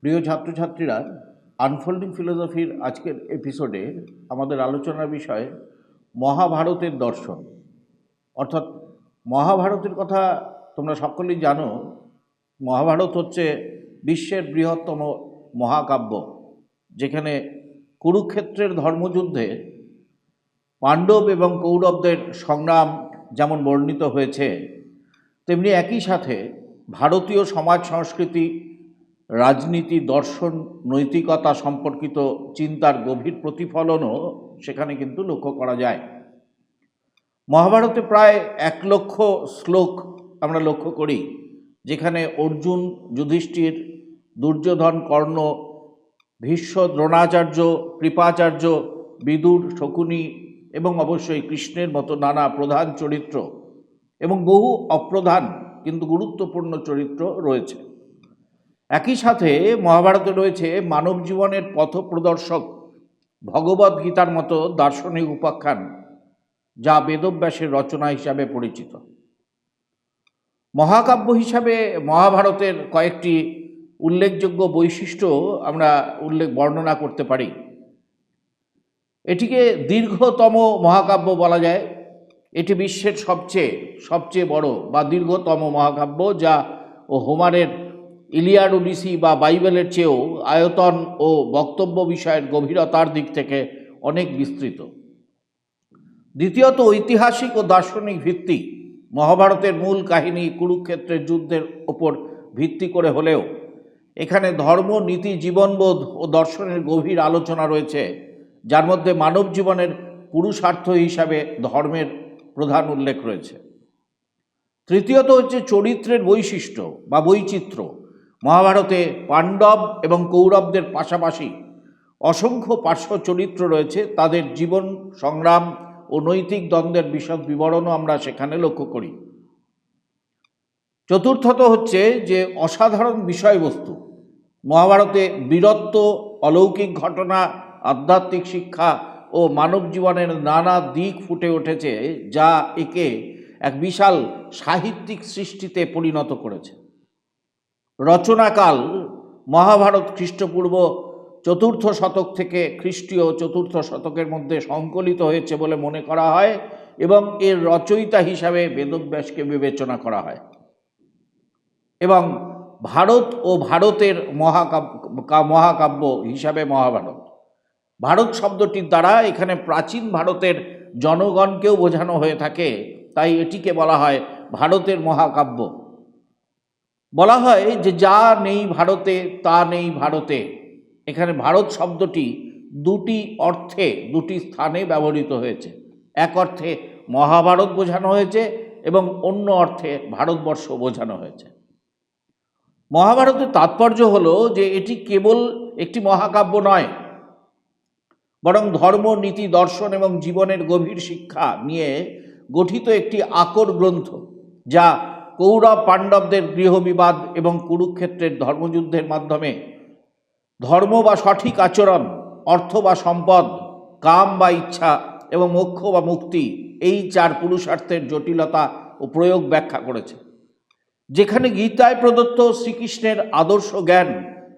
প্রিয় ছাত্রছাত্রীরা আনফোল্ডিং ফিলোসফির আজকের এপিসোডে আমাদের আলোচনার বিষয় মহাভারতের দর্শন। অর্থাৎ মহাভারতের কথা তোমরা সকলেই জানো, মহাভারত হচ্ছে বিশ্বের বৃহত্তম মহাকাব্য, যেখানে কুরুক্ষেত্রের ধর্মযুদ্ধে পাণ্ডব এবং কৌরবদের সংগ্রাম যেমন বর্ণিত হয়েছে তেমনি একই সাথে ভারতীয় সমাজ সংস্কৃতি, রাজনীতি, দর্শন, নৈতিকতা সম্পর্কিত চিন্তার গভীর প্রতিফলনও সেখানে কিন্তু লক্ষ্য করা যায়। মহাভারতে প্রায় এক লক্ষ শ্লোক আমরা লক্ষ্য করি, যেখানে অর্জুন, যুধিষ্ঠির, দুর্যোধন, কর্ণ, ভীষ্ম, দ্রোণাচার্য, কৃপাচার্য, বিদুর, শকুনি এবং অবশ্যই কৃষ্ণের মতো নানা প্রধান চরিত্র এবং বহু অপ্রধান কিন্তু গুরুত্বপূর্ণ চরিত্র রয়েছে। একই সাথে মহাভারতে রয়েছে মানব জীবনের পথ প্রদর্শক ভগবদ গীতার মতো দার্শনিক উপাখ্যান, যা বেদব্যাসের রচনা হিসাবে পরিচিত। মহাকাব্য হিসাবে মহাভারতের কয়েকটি উল্লেখযোগ্য বৈশিষ্ট্য আমরা উল্লেখ, বর্ণনা করতে পারি। এটিকে দীর্ঘতম মহাকাব্য বলা যায়। এটি বিশ্বের সবচেয়ে সবচেয়ে বড় বা দীর্ঘতম মহাকাব্য যা ও হোমারের ইলিয়াড ওডিসি বা বাইবেলের চেয়েও আয়তন ও বক্তব্য বিষয়ের গভীরতার দিক থেকে অনেক বিস্তৃত। দ্বিতীয়ত, ঐতিহাসিক ও দার্শনিক ভিত্তি। মহাভারতের মূল কাহিনী কুরুক্ষেত্রের যুদ্ধের ওপর ভিত্তি করে হলেও এখানে ধর্ম, নীতি, জীবনবোধ ও দর্শনের গভীর আলোচনা রয়েছে, যার মধ্যে মানব জীবনের পুরুষার্থ হিসাবে ধর্মের প্রধান উল্লেখ রয়েছে। তৃতীয়ত হচ্ছে চরিত্রের বৈশিষ্ট্য বা বৈচিত্র্য। মহাভারতে পাণ্ডব এবং কৌরবদের পাশাপাশি অসংখ্য পার্শ্ব চরিত্র রয়েছে। তাদের জীবন, সংগ্রাম ও নৈতিক দ্বন্দ্বের বিশদ বিবরণও আমরা সেখানে লক্ষ্য করি। চতুর্থত হচ্ছে যে অসাধারণ বিষয়বস্তু। মহাভারতে বীরত্ব, অলৌকিক ঘটনা, আধ্যাত্মিক শিক্ষা ও মানব জীবনের নানা দিক ফুটে উঠেছে যা একে এক বিশাল সাহিত্যিক সৃষ্টিতে পরিণত করেছে। রচনাকাল মহাভারত খ্রিস্টপূর্ব চতুর্থ শতক থেকে খ্রিস্টীয় চতুর্থ শতকের মধ্যে সংকলিত হয়েছে বলে মনে করা হয় এবং এর রচয়িতা হিসাবে বেদব্যাসকে বিবেচনা করা হয়। এবং ভারত ও ভারতের মহাকাব্য মহাকাব্য হিসাবে মহাভারত। ভারত শব্দটির দ্বারা এখানে প্রাচীন ভারতের জনগণকেও বোঝানো হয়ে থাকে। তাই এটিকে বলা হয় ভারতের মহাকাব্য। বলা হয় যে যা নেই ভারতে, তা নেই ভারতে। এখানে ভারত শব্দটি দুটি অর্থে, দুটি স্থানে ব্যবহৃত হয়েছে। এক অর্থে মহাভারত বোঝানো হয়েছে এবং অন্য অর্থে ভারতবর্ষ বোঝানো হয়েছে। মহাভারতের তাৎপর্য হলো যে এটি কেবল একটি মহাকাব্য নয় বরং ধর্ম, নীতি, দর্শন এবং জীবনের গভীর শিক্ষা নিয়ে গঠিত একটি আকর গ্রন্থ, যা কৌরব পাণ্ডবদের গৃহবিবাদ এবং কুরুক্ষেত্রের ধর্মযুদ্ধের মাধ্যমে ধর্ম বা সঠিক আচরণ, অর্থ বা সম্পদ, কাম বা ইচ্ছা এবং মোক্ষ বা মুক্তি এই চার পুরুষার্থের জটিলতা ও প্রয়োগ ব্যাখ্যা করেছে। যেখানে গীতায় প্রদত্ত শ্রীকৃষ্ণের আদর্শ জ্ঞান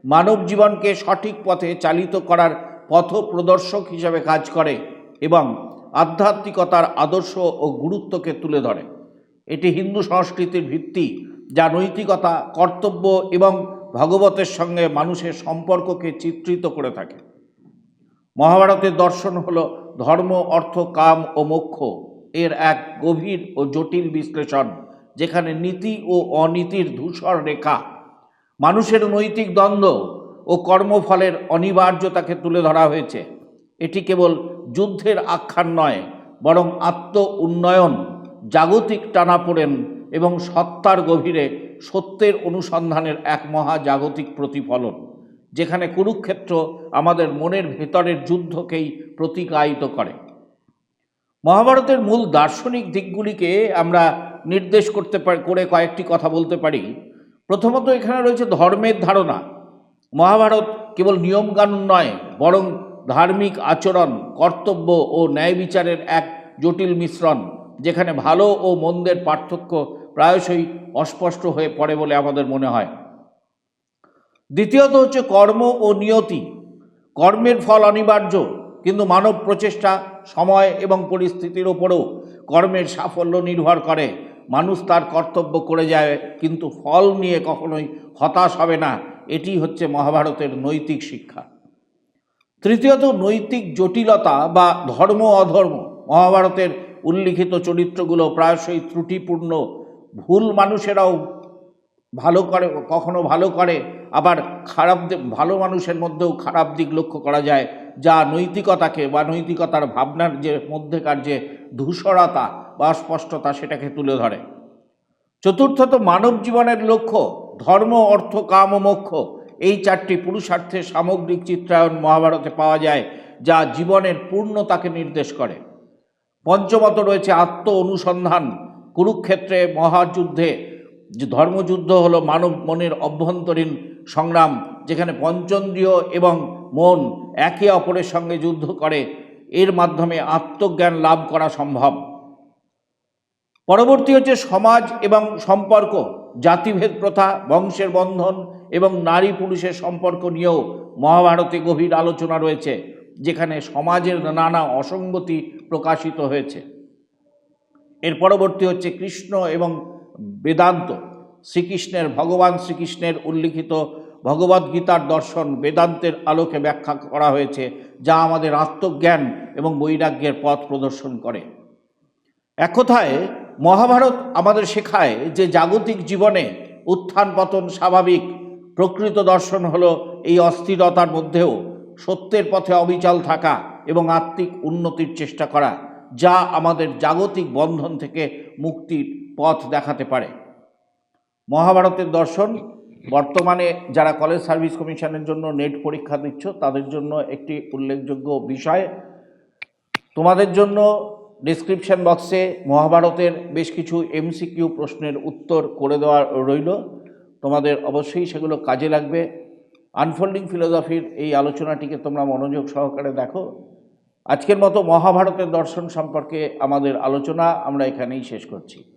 মানব জীবনকে সঠিক পথে চালিত করার পথ প্রদর্শক হিসাবে কাজ করে এবং আধ্যাত্মিকতার আদর্শ ও গুরুত্বকে তুলে ধরে। এটি হিন্দু সংস্কৃতির ভিত্তি যা নৈতিকতা, কর্তব্য এবং ভগবতের সঙ্গে মানুষের সম্পর্ককে চিত্রিত করে থাকে। মহাভারতের দর্শন হল ধর্ম, অর্থ, কাম ও মোক্ষ এর এক গভীর ও জটিল বিশ্লেষণ যেখানে নীতি ও অনীতির ধূসর রেখা। মানুষের নৈতিক দ্বন্দ্ব ও কর্মফলের অনিবার্যতাকে তুলে ধরা হয়েছে। এটি কেবল যুদ্ধের আখ্যান নয়, বরং আত্ম উন্নয়ন, জাগতিক টানাপোড়েন এবং সত্তার গভীরে সত্যের অনুসন্ধানের এক মহাজাগতিক প্রতিফলন, যেখানে কুরুক্ষেত্র আমাদের মনের ভেতরের যুদ্ধকেই প্রতিকায়িত করে। মহাভারতের মূল দার্শনিক দিকগুলিকে আমরা নির্দেশ করতে করে কয়েকটি কথা বলতে পারি। প্রথমত এখানে রয়েছে ধর্মের ধারণা। মহাভারত কেবল নিয়মকানুন নয়, বরং ধার্মিক আচরণ, কর্তব্য ও ন্যায় বিচারের এক জটিল মিশ্রণ, যেখানে ভালো ও মন্দের পার্থক্য প্রায়শই অস্পষ্ট হয়ে পড়ে বলে আমাদের মনে হয়। দ্বিতীয়ত হচ্ছে কর্ম ও নিয়তি। কর্মের ফল অনিবার্য, কিন্তু মানব প্রচেষ্টা, সময় এবং পরিস্থিতির ওপরেও কর্মের সাফল্য নির্ভর করে। মানুষ তার কর্তব্য করে যায়, কিন্তু ফল নিয়ে কখনোই হতাশ হবে না। এটি হচ্ছে মহাভারতের নৈতিক শিক্ষা। তৃতীয়ত নৈতিক জটিলতা বা ধর্ম অধর্ম। মহাভারতের উল্লিখিত চরিত্রগুলো প্রায়শই ত্রুটিপূর্ণ। ভুল মানুষেরাও ভালো করে, কখনো ভালো করে, আবার খারাপ ভালো মানুষের মধ্যেও খারাপ দিক লক্ষ্য করা যায়, যা নৈতিকতাকে বা নৈতিকতার ভাবনার যে মধ্যেকার যে ধূসরতা বা অস্পষ্টতা, সেটাকে তুলে ধরে। চতুর্থত মানব জীবনের লক্ষ্য, ধর্ম, অর্থ, কাম ও মোক্ষ। এই চারটি পুরুষার্থের সামগ্রিক চিত্রায়ন মহাভারতে পাওয়া যায়, যা জীবনের পূর্ণতাকে নির্দেশ করে। পঞ্চমত রয়েছে আত্ম অনুসন্ধান। কুরুক্ষেত্রে মহাযুদ্ধে যে ধর্মযুদ্ধ হলো মানব মনের অভ্যন্তরীণ সংগ্রাম, যেখানে পঞ্চন্দ্রিয় এবং মন একে অপরের সঙ্গে যুদ্ধ করে, এর মাধ্যমে আত্মজ্ঞান লাভ করা সম্ভব। পরবর্তী হচ্ছে সমাজ এবং সম্পর্ক, জাতিভেদ প্রথা, বংশের বন্ধন এবং নারী পুরুষের সম্পর্ক নিয়েও মহাভারতে গভীর আলোচনা রয়েছে, যেখানে সমাজের নানা অসঙ্গতি প্রকাশিত হয়েছে। এর পরবর্তী হচ্ছে কৃষ্ণ এবং বেদান্ত। শ্রীকৃষ্ণের, ভগবান শ্রীকৃষ্ণের উল্লিখিত ভগবদ্গীতার দর্শন বেদান্তের আলোকে ব্যাখ্যা করা হয়েছে, যা আমাদের আত্মজ্ঞান এবং বৈরাগ্যের পথ প্রদর্শন করে। এক কথায় মহাভারত আমাদের শেখায় যে জাগতিক জীবনে উত্থান পতন স্বাভাবিক। প্রকৃত দর্শন হলো এই অস্থিরতার মধ্যেও সত্যের পথে অবিচল থাকা এবং আত্মিক উন্নতির চেষ্টা করা, যা আমাদের জাগতিক বন্ধন থেকে মুক্তির পথ দেখাতে পারে। মহাভারতের দর্শন, বর্তমানে যারা কলেজ সার্ভিস কমিশনের জন্য নেট পরীক্ষা দিচ্ছ, তাদের জন্য একটি উল্লেখযোগ্য বিষয়। তোমাদের জন্য ডিসক্রিপশন বক্সে মহাভারতের বেশ কিছু এমসিকিউ প্রশ্নের উত্তর করে দেওয়া রইল। তোমাদের অবশ্যই সেগুলো কাজে লাগবে। আনফোল্ডিং ফিলোসফির এই আলোচনাটিকে তোমরা মনোযোগ সহকারে দেখো। আজকের মতো মহাভারতের দর্শন সম্পর্কে আমাদের আলোচনা আমরা এখানেই শেষ করছি।